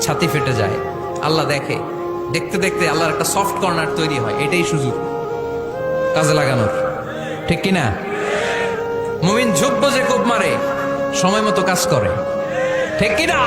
ছাতি ফেটে যায়। আল্লাহ দেখে। দেখতে দেখতে আল্লাহর একটা সফট কর্নার তৈরি হয়। এটাই সুযোগ। কাজে লাগানোর। ঠিক কিনা? মুমিন ঝুঁকবো যে কোপ মারে। সময় মতো কাজ করে। ঠিক কি না